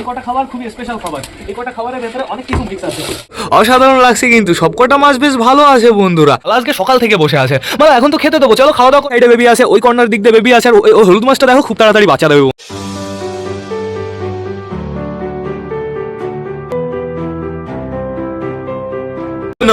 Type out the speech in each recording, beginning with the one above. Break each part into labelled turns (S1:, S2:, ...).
S1: এই কটা খাবার খুবই স্পেশাল খাবার। এই কটা খাবারের ভেতরে অনেক কিছু মিক্স আছে।
S2: অসাধারণ লাগছে কিন্তু সবকটা মাছ বেশ ভালো আছে বন্ধুরা। আজকে সকাল থেকে বসে আছে। মানে এখন তো খেতে দেবো চলো খাওয়া দাওয়া এটা বেবি আছে ওই কর্নার দিক দিয়ে বেবি আছে আর ওই ওই হলুদ মাছটা দেখো খুব তাড়াতাড়ি বাঁচা দেবে।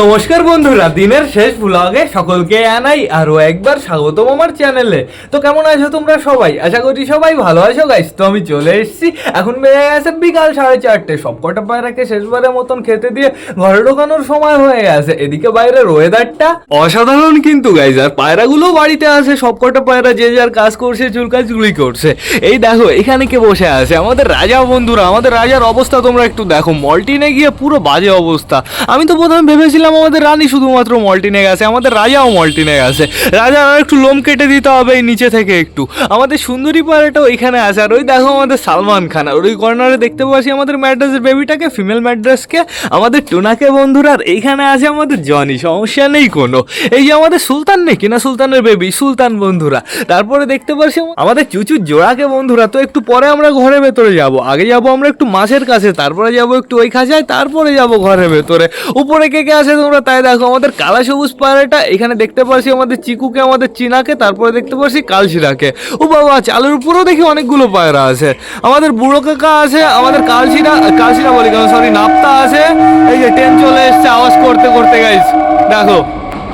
S2: নমস্কার বন্ধুরা, দিনের শেষ ব্লগে সকলকে আনাই আরও একবার স্বাগতম আমার চ্যানেলে তো কেমন আছো তোমরা সবাই? আশা করি সবাই ভালো আছো গাইস তো আমি চলে এসেছি। এখন বেড়ে গেছে বিকাল সাড়ে চারটে। সবকটা পায়রাকে শেষবারের মতন খেতে দিয়ে ঘরে ঢোকানোর সময় হয়ে গেছে। এদিকে বাইরের ওয়েদারটা অসাধারণ কিন্তু গাইজ আর পায়রাগুলো বাড়িতে আছে। সবকটা পায়রা যে যার কাজ করছে চুলকা চুলি করছে। এই দেখো, এখানে কে বসে আছে? আমাদের রাজা বন্ধুরা, আমাদের রাজার অবস্থা তোমরা একটু দেখো। মল্টিনে গিয়ে পুরো বাজে অবস্থা। আমি তো প্রথমে ভেবেছিলাম আমাদের রানী শুধুমাত্র মল্টিনে গেছে, আমাদের রাজাও মল্টিনে গেছে। রাজা একটু লোম কেটে দিতে হবে এই নিচে থেকে একটু। আমাদের সুন্দরী পায়রাটাও এখানে আছে, আর ওই দেখো আমাদের সালমান খান, আর ওই কর্নারে দেখতে পাচ্ছি আমাদের ম্যাড্রাসের বেবিটাকে ফিমেল ম্যাড্রাসকে, আমাদের টুনাকে বন্ধুরা, আর এইখানে আছে আমাদের জনি, সমস্যা নেই কোনো। এই যে আমাদের সুলতান নেই কিনা সুলতানের বেবি সুলতান বন্ধুরা। তারপরে দেখতে পাচ্ছি আমাদের চুচুর জোড়াকে বন্ধুরা, তো একটু পরে আমরা ঘরের ভেতরে যাব। আগে যাব আমরা একটু মাছের কাছে, তারপরে যাব একটু ওই খাঁচায়, তারপরে যাব ঘরের ভেতরে। উপরে কে কে আছে তোমরা তাই দেখো, আমাদের কালা সবুজ পায়রাটা এখানে দেখতে পারছি আমাদের চিকুকে, আমাদের চিনাকে, তারপরে দেখতে পারছি কালশিরাকে। ও বাবা, চালের উপরেও দেখি অনেকগুলো পায়রা আছে। আমাদের বুড়ো কাকা আছে, আমাদের কালশিরা কালশিরা বলি কেন সরি নাপ্তা আছে। এই যে ট্রেন চলে এসছে, আওয়াজ করতে করতে গাইজ দেখো।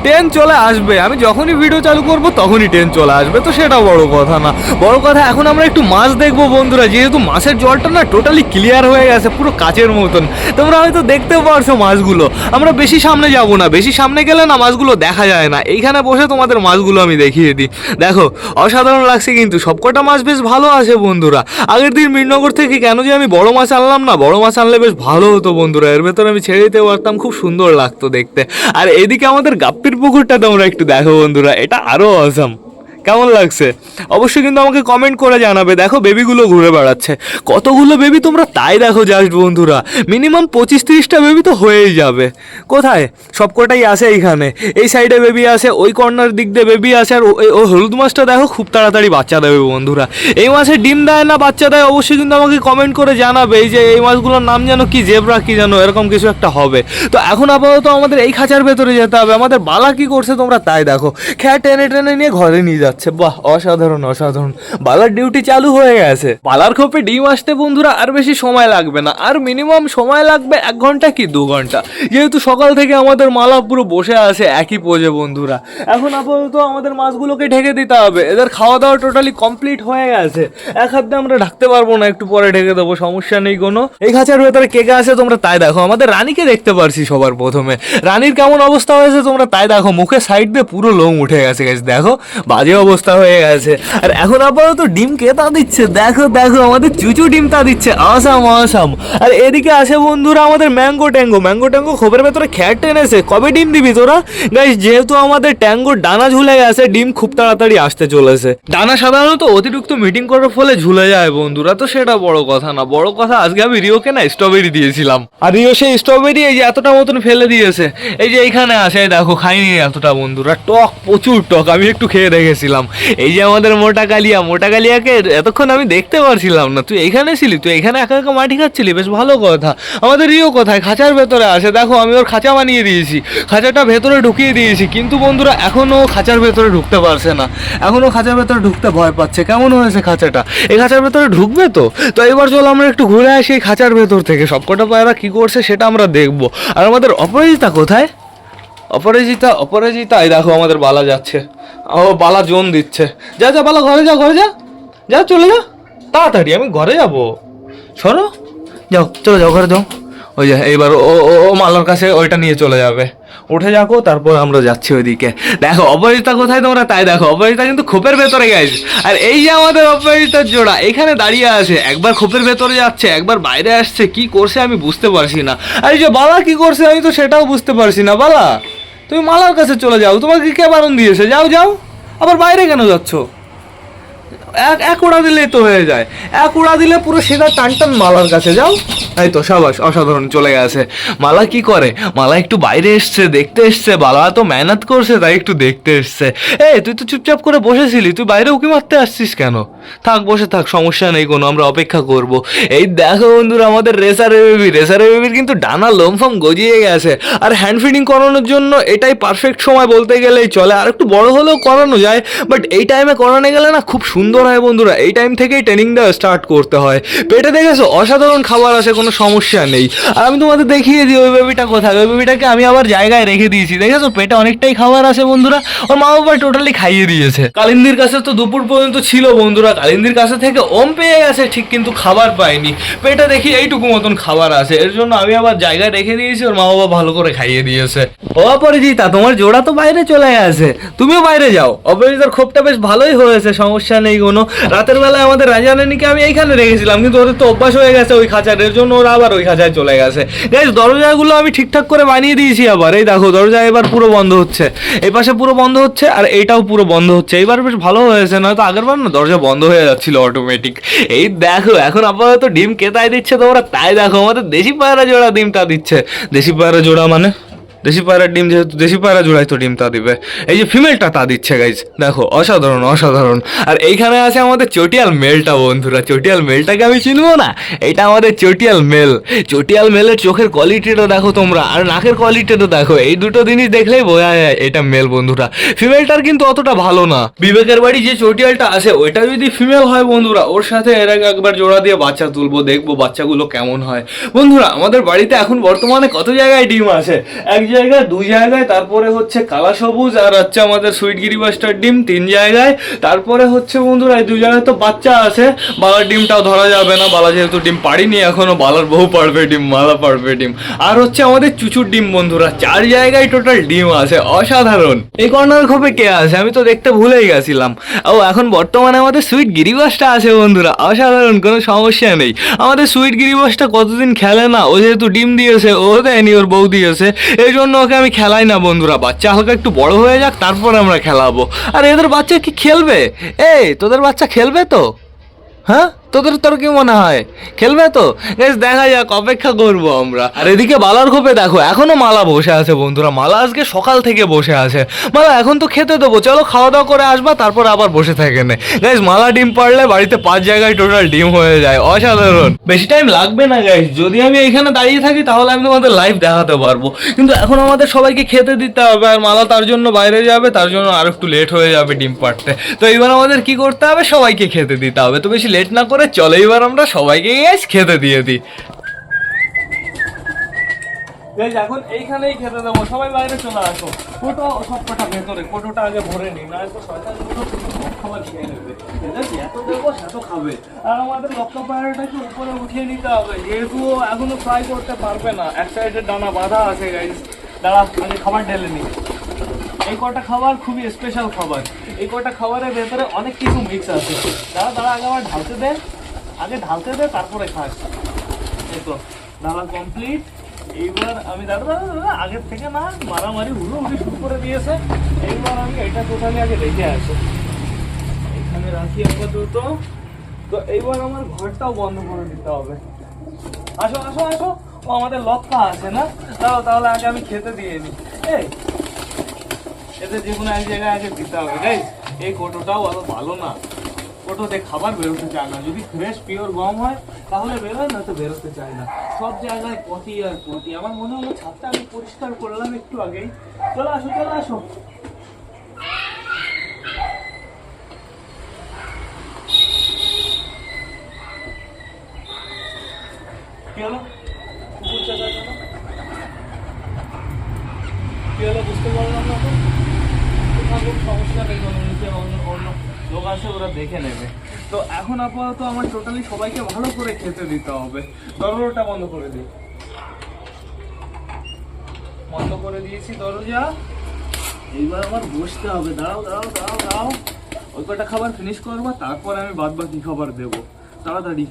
S2: ট্রেন চলে আসবে। আমি যখনই ভিডিও চালু করব, তখনই ট্রেন চলে আসবে। তো সেটা বড় কথা না। বড় কথা, এখন আমরা একটু মাছ দেখব বন্ধুরা। যেহেতু মাছের জলটা না টোটালি ক্লিয়ার হয়ে গেছে, পুরো কাচের মতন। তোমরা হয়তো দেখতেও পারছ মাছগুলো। আমরা বেশি সামনে যাব না। বেশি সামনে গেলে না মাছগুলো দেখা যায় না। এইখানে বসে তোমাদের মাছগুলো আমি দেখিয়ে দিই। দেখো, অসাধারণ লাগছে কিন্তু। সবকটা মাছ বেশ ভালো আছে বন্ধুরা। আগের দিন মিরনগর থেকে কেন যে আমি বড় মাছ আনলাম না? বড় মাছ আনলে বেশ ভালো হতো বন্ধুরা। এর ভেতরে আমি ছেড়ে দিতে পারতাম। খুব সুন্দর লাগতো দেখতে। আর এদিকে আমাদের গাপ্পির পুকুরটা তোমরা একটু দেখো বন্ধুরা এটা আরও অসম কেমন লাগছে? অবশ্যই কিন্তু আমাকে কমেন্ট করে জানাবে। দেখো বেবিগুলো ঘুরে বেড়াচ্ছে। কতগুলো বেবি তোমরা তাই দেখো জাস্ট বন্ধুরা। মিনিমাম পঁচিশ তিরিশটা বেবি তো হয়েই যাবে। কোথায়? সবকটাই আছে এইখানে। এই সাইডে বেবি আছে, ওই কর্নার দিক দিয়ে বেবি আছে, আর ওই হলুদ মাছটা দেখো, খুব তাড়াতাড়ি বাচ্চা দেবে বন্ধুরা। এই মাসে ডিম দেয় না, বাচ্চা দেয়, অবশ্যই কিন্তু আমাকে কমেন্ট করে জানাবে। এই যে এই মাছগুলোর নাম যেন কি, জেবরা কি যেন, এরকম কিছু একটা হবে। তো এখন আপাতত আমাদের এই খাঁচার ভেতরে যেতে হবে। আমাদের বালা কি করছে তোমরা তাই দেখো। খেয়া টেনে টেনে নিয়ে ঘরে নিয়ে যাচ্ছে। বাহ, অসাধারণ অসাধারণ। বালার ডিউটি চালু হয়ে গেছে। বালার খোপে ডিম আসতে বন্ধুরা আর বেশি সময় লাগবে না, আর মিনিমাম সময় লাগবে এক ঘণ্টা কি দু ঘণ্টা। যেহেতু সকাল থেকে আমাদের মালা পুরো বসে আছে, একই পোজে বন্ধুরা। এখন আপাতত আমাদের মাছগুলোকে ঢেকে দিতে হবে। এদের খাওয়া দাওয়া টোটালি কমপ্লিট হয়ে গেছে। এক হাত আমরা ঢাকতে পারব না, একটু পরে ঢেকে দেবো, সমস্যা নেই কোনো। এই খাঁচার ভেতরে কে কে আছে তোমরা তাই দেখো। আমাদের রানীকে দেখতে পারছি সবার প্রথমে। রানীর কেমন অবস্থা হয়েছে তোমরা তাই দেখো। মুখে সাইড দিয়ে পুরো লোম উঠে গেছে গেছে দেখো। বাজে অবস্থা হয়ে গেছে। আর এখন আপাতত ডিম কে তা দিচ্ছে? দেখো দেখো, আমাদের চুচু ডিম তা দিচ্ছে। আসাম আসাম। আর এদিকে আসে বন্ধুরা আমাদের ম্যাঙ্গো ট্যাঙ্গো। ম্যাঙ্গো ট্যাঙ্গো খোপের ভেতরে খ্যাট টেনেছে। কবে ডিম দিবি তোরা? গাইস যেহেতু আমাদের ট্যাঙ্গোর ডানা ঝুলে গেছে, ডিম খুব তাড়াতাড়ি আসতে চলেছে। ডানা সাধারণত অতিরিক্ত মিটিং করার ফলে ঝুলে যায় বন্ধুরা, তো সেটা বড় কথা না। বড় কথা, আজকে আমি রিওকে না স্ট্রবেরি দিয়েছিলাম। আর রিও সেই স্ট্রবেরি এই যে এতটা মতন ফেলে দিয়েছে, এই যে এইখানে আসে, দেখো, খাইনি এতটা বন্ধুরা, টক, প্রচুর টক, আমি একটু খেয়ে দেখেছিলাম। এই যে আমাদের মোটা কালিয়া, মোটা কালিয়াকে এতক্ষণ আমি দেখতে পারছিলাম না। তুই এখানে ছিলি, তুই এখানে একা একা মাটি খাচ্ছিলি, বেশ ভালো কথা। আমাদের রিও কোথায়? খাঁচার ভেতরে আসে দেখো, আমি ওর খাঁচা বানিয়ে দিয়েছি। খাঁচাটা ভেতরে ঢুকিয়ে দিয়েছি। কিন্তু বন্ধুরা এখনও খাঁচার ভেতরে ঢুকতে পারছে না। এখনও খাঁচার ভেতরে ঢুকতে ভয় পাচ্ছে। কেমন হয়েছে খাঁচাটা? এই খাঁচার ভেতরে ঢুকবে তো? তো এবার চলো আমরা একটু ঘুরে আসি এই খাঁচার ভেতর থেকে। সবকটা পায়রা কী করছে সেটা আমরা দেখব। আর আমাদের অপরাজিতা কোথায়? অপরাজিতা অপরাজিতা এই দেখো আমাদের বালা যাচ্ছে। ও বালা জোন দিচ্ছে। যা যা, বালা, ঘরে যা ঘরে যা। যা, চলে যা। তাড়াতাড়ি, আমি ঘরে যাব। শোনো। যাও, চলে যাও, ঘরে যাও। ওই যে, এইবার ও ও ও মালার কাছে ওইটা নিয়ে চলে যাবে। উঠে যাকো, তারপর আমরা যাচ্ছি ওইদিকে। দেখো, অপরাজিতা কোথায় তোমরা? তাই দেখো, অপরাজিতা কিন্তু খোপের ভেতরে গেছে। আর এই যে আমাদের অপরাজিতার জোড়া, এখানে দাঁড়িয়ে আছে। একবার খোপের ভেতরে যাচ্ছে, একবার বাইরে আসছে। কি করছে আমি বুঝতে পারছি না। আর এই যে বালা কি করছে আমি তো সেটাও বুঝতে পারছি না, বালা। তুমি মালার কাছে চলে যাও, তোমাকে কে বারণ দিয়েছে? যাও যাও। আবার বাইরে কেন যাচ্ছ? এক এক ওড়া দিলেই তো হয়ে যায়। এক ওড়া দিলে পুরো সেটা টান টান মালার কাছে যাও। এই তো সাবাস, অসাধারণ চলে গেছে। মালা কি করে? মালা একটু বাইরে এসছে, দেখতে এসছে। বালা তো মেহনত করছে, তাই একটু দেখতে এসছে। এই, তুই তো চুপচাপ করে বসেছিলি, তুই বাইরে উকি মারতে আসছিস কেন? থাক, বসে থাক, সমস্যা নেই কোনো, আমরা অপেক্ষা করব। এই দেখো বন্ধুরা, আমাদের রেসারে বেবি, রেসারে বেবির কিন্তু ডানা লোমফাম গজিয়ে গেছে। আর হ্যান্ড ফিডিং করানোর জন্য এটাই পারফেক্ট সময় বলতে গেলেই চলে। আর একটু বড় হলেও করানো যায় বাট এই টাইমে করানো গেলে না, খুব সুন্দর হয় বন্ধুরা, এই টাইম থেকেই ট্রেনিংটা স্টার্ট করতে হয়। পেটে দেখেছ? অসাধারণ খাবার আছে, কোনো সমস্যা নেই। আর আমি তোমাদের দেখিয়ে দিই, ওই বেবিটা কোথায়? ওই বেবিটাকে আমি আবার জায়গায় রেখে দিয়েছি। দেখেছ? পেটে অনেকটাই খাবার আছে বন্ধুরা। ওর মা বাবা টোটালি খাইয়ে দিয়েছে। কালিন্দির কাছে তো দুপুর পর্যন্ত ছিল বন্ধুরা। কালিন্দির কাছে থেকে ওম পেয়ে গেছে, ঠিক কিন্তু খাবার পায়নি। পেটে দেখি এইটুকু মতন খাবার আছে। এর জন্য আমি আবার জায়গায় রেখে দিয়েছি, ওর মা বাবা ভালো করে খাইয়ে দিয়েছে। ও অপরিজিতা, তোমার জোড়া তো বাইরে চলে গেছে। তুমিও বাইরে যাও। অপরিজিতার ক্ষোভটা বেশ ভালোই হয়েছে, সমস্যা নেই কোনো রাতের বেলায় আমাদের রাজারানীকে আমি এইখানে রেখেছিলাম, কিন্তু ওদের তো অভ্যাস হয়ে গেছে ওই খাঁচার এর জন্য ওরা আবার ওই খাঁচায় চলে গেছে। গাইজ দরজাগুলো আমি ঠিকঠাক করে বানিয়ে দিয়েছি আবার। এই দেখো, দরজা এবার পুরো বন্ধ হচ্ছে। এই পাশে পুরো বন্ধ হচ্ছে আর এইটাও পুরো বন্ধ হচ্ছে। এইবার বেশ ভালো হয়েছে, নয়তো আগের বার না, দরজা বন্ধ হয়ে যাচ্ছিল অটোমেটিক এই দেখো, এখন আপাতত ডিম কেতায় দিচ্ছে তোমরা? তাই দেখো, আমাদের দেশি পায়রা জোড়া ডিমটা দিচ্ছে। দেশি পায়রা জোড়া মানে? দেশি পায়রার ডিম যেহেতু দেশি পায়রা জোড়াই তো ডিম তা দিবে। এই যে ফিমেলটা তা দিচ্ছে গাইজ দেখো, অসাধারণ অসাধারণ। আর এইখানে আছে আমাদের চটিয়াল মেলটা, বন্ধুরা। চটিয়াল মেলটাকে আমি চিনবো না। এটা আমাদের চটিয়াল মেল। চটিয়াল মেলের চোখের কোয়ালিটিটা দেখো তোমরা। আর নাকের কোয়ালিটিটা দেখো। এই দুটো জিনিস দেখলেই বোঝা যায় এটা মেল, বন্ধুরা। ফিমেলটার কিন্তু অতটা ভালো না। বিবেকের বাড়ি যে চটিয়ালটা আছে, ওইটা যদি ফিমেল হয়, বন্ধুরা, ওর সাথে এর আগে একবার জোড়া দিয়ে বাচ্চা তুলবো, দেখব বাচ্চাগুলো কেমন হয়। বন্ধুরা, আমাদের বাড়িতে এখন বর্তমানে কত জায়গায় ডিম আছে? এক জায়গায়, দুই জায়গায়, তারপরে হচ্ছে কালা সবুজ আর হচ্ছে আমাদের সুইট গিরিবাসটার ডিম তিন জায়গায়। তারপরে হচ্ছে বন্ধুরা, এই দুই জায়গায় তো বাচ্চা আছে, বালার ডিমটাও ধরা যাবে না। বালা যেহেতু ডিম পারিনি এখনও বালার বহু পারবে ডিম, মালা পারবে ডিম। আর হচ্ছে আমাদের চুচুর ডিম বন্ধুরা, চার জায়গায় টোটাল ডিম আছে, অসাধারণ। এই কর্নার খোপে কে আছে? আমি তো দেখতে ভুলেই গেছিলাম। ও, এখন বর্তমানে আমাদের সুইট গিরিবাসটা আছে বন্ধুরা, অসাধারণ, কোনো সমস্যা নেই। আমাদের সুইট গিরিবাসটা কতদিন খেলে না? ও যেহেতু ডিম দিয়েছে, ও দেয়নি, ওর বউ দিয়েছে। এই জন্য ওকে আমি খেলাই না, বন্ধুরা। বাচ্চা হালকা একটু বড় হয়ে যাক, তারপর আমরা খেলাবো। আর এদের বাচ্চা কি খেলবে? এই, তোদের বাচ্চা খেলবে তো? হ্যাঁ? তোদের তোর কি মনে হয়? খেলবে তো? বেশ, দেখা যাক, অপেক্ষা করব আমরা। আর এদিকে বালার খোপে দেখো, এখনও মালা বসে আছে বন্ধুরা। মালা আজকে সকাল থেকে বসে আছে। মালা, এখন তো খেতে দেবো। চলো, খাওয়া দাওয়া করে আসবা, তারপর আবার বসে থাকে না। গাইজ মালা ডিম পারলে বাড়িতে পাঁচ জায়গায় টোটাল ডিম হয়ে যায়। অসাধারণ। বেশি টাইম লাগবে না গাইজ যদি আমি এখানে দাঁড়িয়ে থাকি, তাহলে আমি তোমাদের লাইভ দেখাতে পারব। কিন্তু এখন আমাদের সবাইকে খেতে দিতে হবে, আর মালা তার জন্য বাইরে যাবে, তার জন্য আর একটু লেট হয়ে যাবে ডিম পাড়তে। তো এবার আমাদের কি করতে হবে? সবাইকে খেতে দিতে হবে। তো বেশি লেট না করে চলো এবার আমরা সবাইকে গাইজ খেতে দিয়ে দিই। এখন খেতে ভেতরে আগে ভরে নি খাবার খেয়ে নেবে। দেবো সেত খাবে। আর আমাদের উপরে উঠিয়ে নিতে হবে। যেহেতু এখনও করতে পারবে না, এক সাইডে ডানা বাঁধা আছে খাবার ঢেলে নি এই কটা খাবার খুবই স্পেশাল খাবার। এই কটা খাবারের ভেতরে অনেক কিছু মিক্স আছে। দাঁড়া দাঁড়া, আগে আমার ঢালতে দে। আগে ঢালতে দে, তারপরে খাস এই তো কমপ্লিট এইবার আমি দাদা দাদা দাদা আগের থেকে না, মারামারি হুড়ো হুড়ি শুরু করে দিয়েছে। এইবার আমি এটা টোটালি আগে রেখে আসি। এখানে রাখি আপাতত। তো এইবার আমার ঘরটাও বন্ধ করে দিতে হবে। আসো আসো আসো। ও, আমাদের লক্ষ্য আছে না? তাও তাহলে আগে আমি খেতে দিয়ে নিই এই এতে যে কোনো এক জায়গায় আগে দিতে হবে। গাইজ এই কোটোটাও অত ভালো না। কোটোতে খাবার বেরোতে চায় না। যদি ফ্রেশ পিওর গম হয়, তাহলে বেরোয় না তো বেরোতে চায় না। সব জায়গায় পটি আর পটি। আমার মনে হলো ছাদটা আমি পরিষ্কার করলাম একটু আগেই। চলো আসো চলো আসো। কি হলো কুকুর চেঁচাচ্ছ না? কি হলো বুঝতে পারলাম না তো তো থাকুক, সমস্যা নেই কোনো নিচে অন্য অন্য লোক আছে ওরা দেখে নেবে তো এখন আপাতত আমার টোটালি সবাইকে ভালো করে খেতে দিতে হবে। দরজাটা বন্ধ করে দিই বন্ধ করে দিয়েছি দরজা। এইবার আমার বসতে হবে। দাঁড়াও দাও দাও দাও ওই কটা খাবার ফিনিশ করব, তারপর আমি বাদ বাকি খাবার দেবো। তাড়াতাড়ি।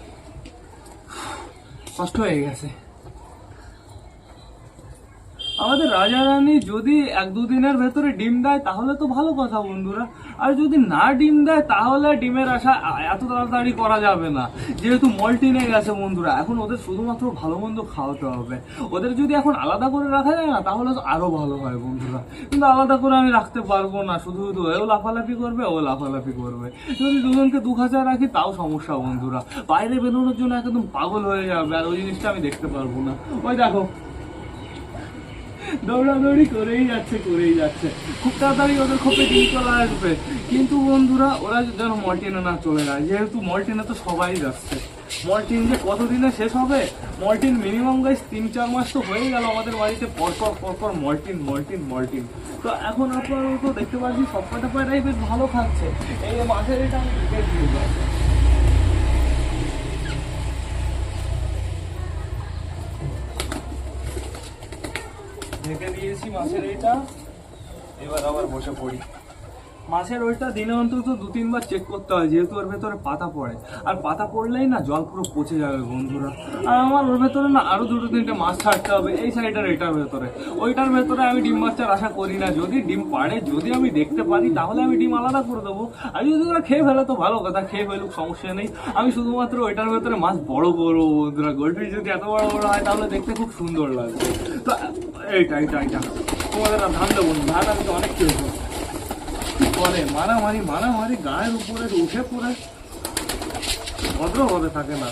S2: কষ্ট হয়ে গেছে।
S3: আমাদের রাজা রানী যদি এক দুদিনের ভেতরে ডিম দেয়, তাহলে তো ভালো কথা বন্ধুরা। আর যদি না ডিম দেয়, তাহলে ডিমের আশা এত তাড়াতাড়ি করা যাবে না। যেহেতু মল্টিনে গেছে বন্ধুরা, এখন ওদের শুধুমাত্র ভালো মন্দ খাওয়াতে হবে। ওদের যদি এখন আলাদা করে রাখা যায় না, তাহলে তো আরও ভালো হয় বন্ধুরা। কিন্তু আলাদা করে আমি রাখতে পারব না, শুধু শুধু এও লাফালাফি করবে ও লাফালাফি করবে। যদি দুজনকে দু হাজার রাখি, তাও সমস্যা বন্ধুরা। বাইরে বেরোনোর জন্য একদম পাগল হয়ে যাবে, আর ওই জিনিসটা আমি দেখতে পারব না। ওই দেখো দৌড়াদৌড়ি করেই যাচ্ছে করেই যাচ্ছে। খুব তাড়াতাড়ি ওদের খোপে ডিম চলে আসবে। কিন্তু বন্ধুরা, ওরা যেন মল্টিনে না চলে যায়। যেহেতু মল্টিনে তো সবাই যাচ্ছে। মল্টিন যে কতদিনে শেষ হবে? মল্টিন মিনিমাম গাইস তিন, চার মাস তো হয়ে গেল আমাদের বাড়িতে। পরপর পরপর মল্টিন মল্টিন মল্টিন তো এখন আপাতত দেখতে পাচ্ছি সব কটা পায়রাই বেশ ভালো খাচ্ছে। এই মাছের এটা আমি ঢুকে দিয়েছি মাছের এইটা এবার আবার বসে পড়ি। মাছের ওইটা দিনে অন্তত দু তিনবার চেক করতে হয়, যেহেতু ওর ভেতরে পাতা পড়ে। আর পাতা পড়লেই না জল পুরো পচে যাবে বন্ধুরা। আর আমার ওর ভেতরে না আরও দুটো তিনটে মাছ ছাড়তে হবে, এই সাইডের এটার ভেতরে। ওইটার ভেতরে আমি ডিম মাছটার আশা করি না। যদি ডিম পাড়ে, যদি আমি দেখতে পারি, তাহলে আমি ডিম আলাদা করে দেবো। আর যদি ওরা খেয়ে ফেলে, তো ভালো কথা, খেয়ে ফেলুক, সমস্যা নেই। আমি শুধুমাত্র ওইটার ভেতরে মাছ বড় করব বন্ধুরা। গোল্ডফিশ যদি এত বড় বড় হয়, তাহলে দেখতে খুব সুন্দর লাগবে। তো এইটা এইটা এইটা তোমাদের ধান দেবো না, ধান আমি তো অনেক খেয়েছি করে মারামারি মারামারি, গায়ের উপরে উঠে পড়ে। ভদ্রভাবে থাকে না।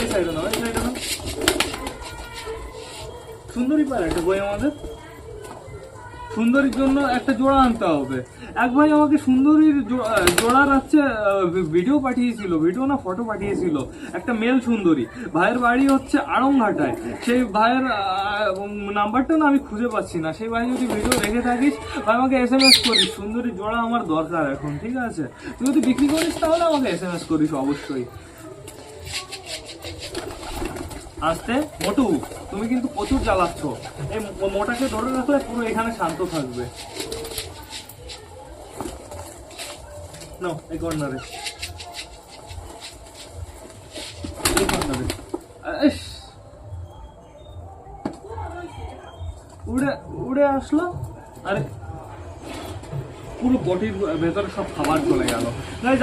S3: এই সাইডে না এই না সুন্দরী পাড়া একটা বই আমাদের। সুন্দরীর জন্য একটা জোড়া আনতে হবে। এক ভাই আমাকে সুন্দরীর জোড়ার হচ্ছে ভিডিও পাঠিয়েছিল ভিডিও না ফটো পাঠিয়েছিল, একটা মেল সুন্দরী। ভাইয়ের বাড়ি হচ্ছে আড়ংঘাটায়। সেই ভাইয়ের নাম্বারটা না আমি খুঁজে পাচ্ছি না। সেই ভাই যদি ভিডিও রেখে থাকিস, ভাই আমাকে এস এম এস করিস সুন্দরী জোড়া আমার দরকার এখন, ঠিক আছে? তুই যদি বিক্রি করিস তাহলে আমাকে এস এম এস করিস, অবশ্যই। আসতে, মোটু, তুমি কিন্তু প্রচুর জ্বালাচ্ছ। এই মোটাকে ধরে রাখলে পুরো এখানে শান্ত থাকবে। উড়ে উড়ে আসলো? আরে পুরো বটির ভেতরে সব খাবার চলে গেল।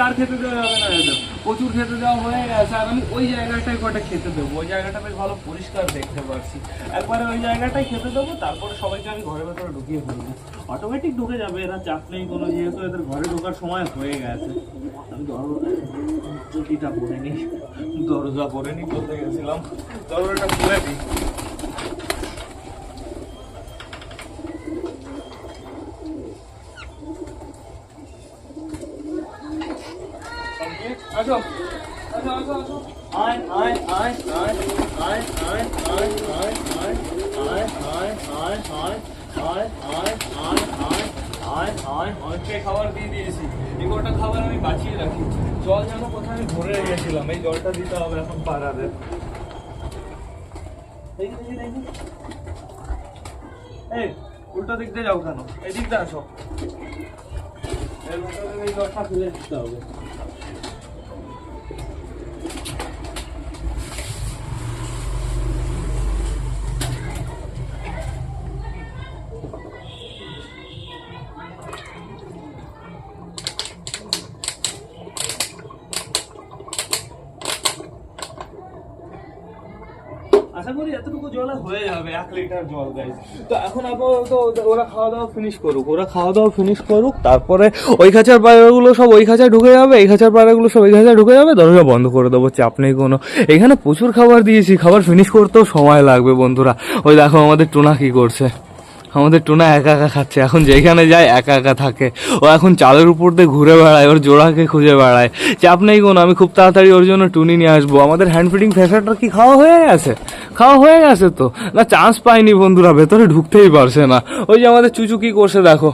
S3: আর খেতে দেওয়া যাবে না প্রচুর খেতে দেওয়া হয়ে গেছে আর আমি ওই জায়গাটায় কটা খেতে দেবো। ওই জায়গাটা বেশ ভালো পরিষ্কার দেখতে পাচ্ছি। একবারে ওই জায়গাটায় খেতে দেবো, তারপরে সবাইকে আমি ঘরের ভেতরে ঢুকিয়ে ফেলব। অটোমেটিক ঢুকে যাবে, এরা চাপ নেই কোনো, যেহেতু এদের ঘরে ঢোকার সময় হয়ে গেছে। আমি দরজাটা পরে নিই দরজা পরে নি বলতে গেছিলাম। দরজাটা খুলে দিই আসো আসো আসো আসো আয় আয় আয় আয় আয় আয় আয় আয় আয় আয় আয় আয় আয় আয় আয় আয় আয় আয় আয় অনেকটাই খাবার দিয়ে দিয়েছি এই কটা খাবার আমি বাঁচিয়ে রাখি জল যেন কোথায় আমি ভরে রেখেছিলাম এই জলটা দিতে হবে এখন পাড়াদের দেখি দেখি দেখি এই উল্টো দিক দিয়ে যাও কেন এই দিক দিয়ে আসো এই জলটা ফেলে দিতে হবে আশা করি এতটুকু জলে হয়ে যাবে, এক লিটার জল গাইজ তো এখন আপাতত ওরা খাওয়া দাওয়া ফিনিশ করুক, ওরা খাওয়া দাওয়া ফিনিশ করুক, তারপরে ওই খাঁচার পায়রাগুলো সব ওই খাঁচায় ঢুকে যাবে, এই খাঁচার পায়রাগুলো সব এই খাঁচায় ঢুকে যাবে, দরজা বন্ধ করে দেবো, চাপ নেই কোনো। এখানে প্রচুর খাবার দিয়েছি, খাবার ফিনিশ করতেও সময় লাগবে বন্ধুরা। ওই দেখো আমাদের টোনা কি করছে। আমাদের টোনা একা একা খাচ্ছে। এখন যেখানে যায় একা একা থাকে। ও এখন চালের উপর দিয়ে ঘুরে বেড়ায়, ওর জোড়াকে খুঁজে বেড়ায়। চাপ নেই কোনো আমি খুব তাড়াতাড়ি ওর জন্য টুনি নিয়ে আসব। আমাদের হ্যান্ড ফিডিং ফ্যাশনটা কি খাওয়া হয়ে গেছে? খাওয়া হয়ে গেছে তো। না চান্স পাইনি বন্ধুরা, ভেতরে ঢুকতেই পারছে না। ওই যে আমাদের চুচু কি করছে দেখো।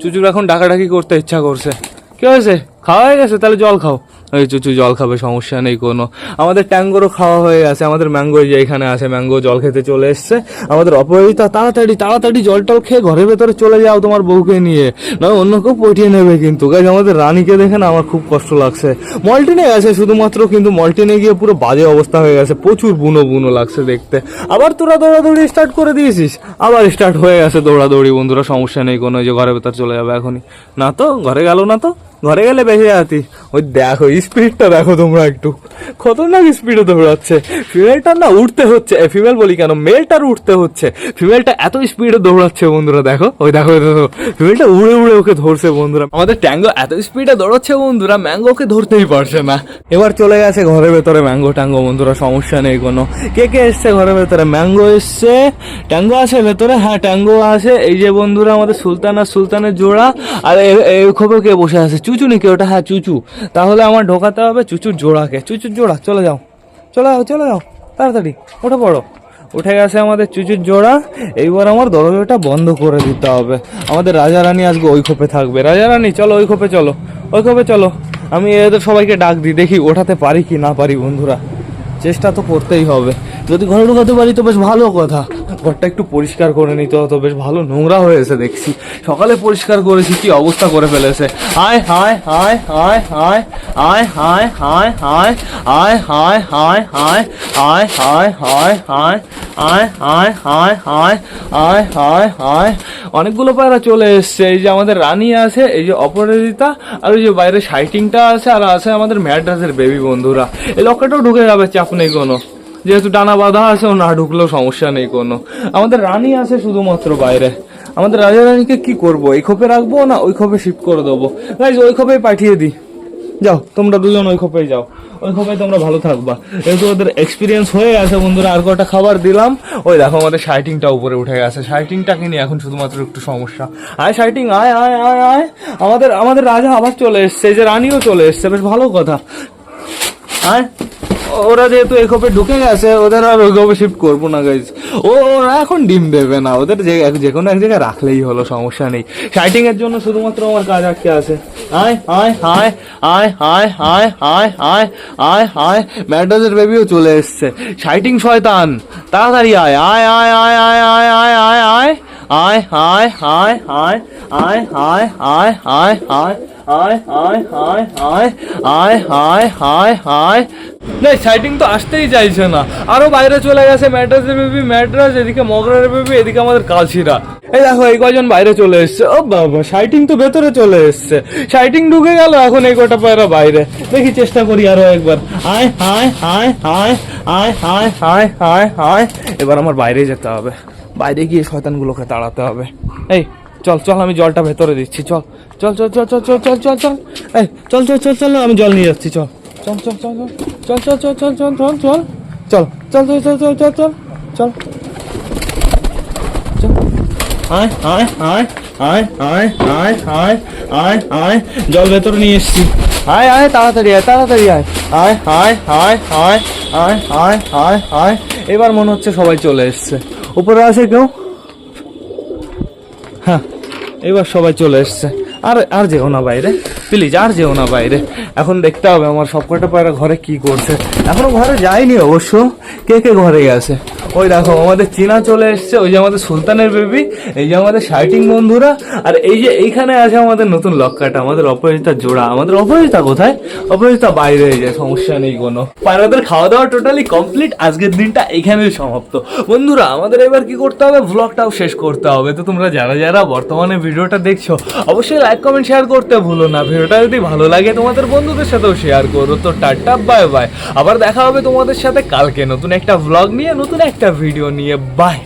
S3: চুচুর এখন ডাকাডাকি করতে ইচ্ছা করছে। কি হয়েছে? খাওয়া হয়ে গেছে? তাহলে জল খাও।
S2: চুচু জল খাবে, সমস্যা নেই কোনো। আমাদের ট্যাঙ্গোরও খাওয়া হয়ে গেছে, আমাদের ম্যাঙ্গো যে এখানে আছে, ম্যাঙ্গো জল খেতে চলে এসছে। আমাদের অপরাজিতা তাড়াতাড়ি তাড়াতাড়ি জল টল খেয়ে ঘরের ভেতরে চলে যাও তোমার বউকে নিয়ে। নয়, অন্য কেউ পটিয়ে নেবে কিন্তু। গাছ আমাদের রানীকে দেখে না আমার খুব কষ্ট লাগছে। মল্টিনে গেছে শুধুমাত্র, কিন্তু মল্টিনে গিয়ে পুরো বাজে অবস্থা হয়ে গেছে। প্রচুর বুনো বুনো লাগছে দেখতে। আবার তোরা দৌড়াদৌড়ি স্টার্ট করে দিয়েছিস? আবার স্টার্ট হয়ে গেছে দৌড়াদৌড়ি, বন্ধুরা, সমস্যা নেই কোনো। যে ঘরের ভেতর চলে যাবে এখনই। না তো, ঘরে গেল না তো? ঘরে গেলে বেঁচে যাতি ওই দেখো স্পিডটা দেখো তোমরা একটু। খতরনাক স্পিডে দৌড়াচ্ছে। ফিমেলটার না উঠতে হচ্ছে। ফিমেল বলি কেন? মেলটার উঠতে হচ্ছে। ফিমেলটা এত স্পিডে দৌড়াচ্ছে বন্ধুরা, দেখো। ওই দেখো দেখো। ফিমেলটা উড়ে উড়ে ওকে ধরছে বন্ধুরা। আমাদের ট্যাঙ্গো এত স্পিডে দৌড়াচ্ছে বন্ধুরা ম্যাঙ্গোকে ধরতেই পারছে না। এবার চলে গেছে ঘরের ভেতরে ম্যাঙ্গো ট্যাঙ্গো বন্ধুরা, সমস্যা নেই কোনো। কে কে এসছে ঘরের ভেতরে? ম্যাঙ্গো এসছে। ট্যাঙ্গো আছে ভেতরে? হ্যাঁ ট্যাঙ্গো আছে। এই যে বন্ধুরা, আমাদের সুলতান আর সুলতানের জোড়া। আর এই খবর কে বসে আছে? চুচু নাকি ওটা? হ্যাঁ চুচু। তাহলে আমার ঢোকাতে হবে চুচুর জোড়াকে। চুচুর জোড়া, চলে যাও। চলে যাও চলে যাও। তাড়াতাড়ি ওটা পড়ো। উঠে গেছে আমাদের চুচুর জোড়া। এইবার আমার দরজাটা বন্ধ করে দিতে হবে। আমাদের রাজা রানী আজকে ওই খোপে থাকবে। রাজা রানী চলো ওই খোপে চলো। ওই খোপে চলো। আমি এদের সবাইকে ডাক দিই, দেখি ওঠাতে পারি কি না পারি বন্ধুরা। চেষ্টা তো করতেই হবে যদি ঘরে ঢুকাতে পারি তো বেশ ভালো কথা ঘরটা একটু পরিষ্কার করে নিতে হতো বেশ ভালো নোংরা হয়েছে দেখছি সকালে পরিষ্কার করেছি কি অবস্থা করে ফেলেছে আয় হায় হায় হায় হায় আয় হায় হায় হায় আয় হায় হায় হায় আয় হায় হায় হায় আয় হায় হায় হায় আয় হায় হায় অনেকগুলো পায়রা চলে এসছে। এই যে আমাদের রানী আছে, এই যে অপরাজিতা, আর ওই যে বাইরে সাইটিংটা আছে, আর আছে আমাদের ম্যাড্রাসের বেবি বন্ধুরা। এই লকেটও ঢুকে যাবে চাপ নেই কোনো। যেহেতু ডানা বাঁধা আছে, ও না ঢুকলেও সমস্যা নেই কোনো। আমাদের রানী আছে শুধুমাত্র বাইরে। আমাদের রাজা রানীকে কি করব? এই খোপে রাখব না ওই খোপে শিফট করে দেবো? ওই খোপেই পাঠিয়ে দিই। যাও, তোমরা দুজন ওই খোপেই যাও। ওই খোপে তোমরা ভালো থাকবা। যেহেতু ওদের এক্সপিরিয়েন্স হয়ে গেছে বন্ধুরা, আর কটা খাবার দিলাম? ওই দেখো আমাদের শাইটিংটা উপরে উঠে গেছে। শাইটিংটাকে নিয়ে? এখন শুধুমাত্র একটু সমস্যা। আয় শাইটিং আয় আয় আয় আয়। আমাদের আমাদের রাজা আবার চলে এসছে যে রানীও চলে এসছে। বেশ ভালো কথা। আয়। ওরা যেহেতু এই খোপে ঢুকে গেছে ওদের আর ওই খোপে শিফট করব না গাইজ ও ওরা এখন ডিম দেবে না ওদের যে যে কোনো এক জায়গায় রাখলেই হলো সমস্যা নেই শাইটিং এর জন্য শুধুমাত্র আমার কাজ আটকে আছে আয় আয় আয় আয় আয় আয় আয় আয় আয় আয় ম্যাডাসের বেবিও চলে এসছে শাইটিং শয়তান তাড়াতাড়ি আয় আয় আয় আয় আয় আয় আয় আয় আয় আয় আয় আয় আয় আয় আয় আয় আয় আয় আয় আয় আয় আয় আয় আয় আয় আয় না সাইটিং তো আসতেই চাইছে না আরও বাইরে চলে গেছে ম্যাড্রাসের বেবি ম্যাড্রাস এদিকে মগরার বেবি এদিকে আমাদের কালশিরা এই দেখো এই কজন বাইরে চলে এসছে ও বাবা সাইটিং তো ভেতরে চলে এসছে সাইটিং ঢুকে গেল এখন এই কটা পায়রা বাইরে দেখি চেষ্টা করি আরও একবার আয় হায় হায় হায় আয় হায় হায় হায় হায় এবার আমার বাইরে যেতে হবে বাইরে গিয়ে শয়তানগুলোকে তাড়াতে হবে এই চল চল আমি জলটা ভেতরে দিচ্ছি চল চল চল চল চল চল চল চল চল এই চল চল চল চল আমি জল নিয়ে যাচ্ছি চল চল চল চল চল চল চল চল চল চল চল চল চল চল চল চল চল চল চল আয় আয় আয় আয় আয় আয় আয় আয় আয় জল ভেতরে নিয়ে এসছি আয় আয় তাড়াতাড়ি আয় তাড়াতাড়ি আয় আয় আয় আয় আয় আয় আয় আয় আয় এবার মনে হচ্ছে সবাই চলে এসছে উপরে আছে কেউ? হ্যাঁ এবার সবাই চলে এসছে। আর আর যেও না বাইরে। প্লিজ আর যেও না বাইরে। এখন দেখতে হবে আমার সবকটা পায়রা ঘরে কি করছে। এখনও ঘরে যায়নি অবশ্য। কে কে ঘরে গেছে ওই দেখো, আমাদের চীনা চলে এসছে, ওই যে আমাদের সুলতানের বেবি এই যে আমাদের শাইটিং বন্ধুরা, আর এই যে এইখানে আছে আমাদের নতুন লক্কাটা, আমাদের অপরাজিতা জোড়া। আমাদের অপরাজিতা কোথায়? অপরাজিতা বাইরে হয়ে যায় সমস্যা নেই কোনো। পায়রাদের খাওয়া দাওয়া টোটালি কমপ্লিট আজকের দিনটা এখানেই সমাপ্ত। বন্ধুরা, আমাদের এবার কি করতে হবে? ভ্লগটাও শেষ করতে হবে। তো তোমরা যারা যারা বর্তমানে ভিডিওটা দেখছ, অবশ্যই লাইক কমেন্ট শেয়ার করতে ভুলো না। ভিডিওটা যদি ভালো লাগে, তোমাদের বন্ধুদের সাথেও শেয়ার করো। তো টাটা বাই বাই আবার দেখা হবে তোমাদের সাথে কালকে নতুন একটা ভ্লগ নিয়ে, নতুন একটা ভিডিও নিয়ে বাই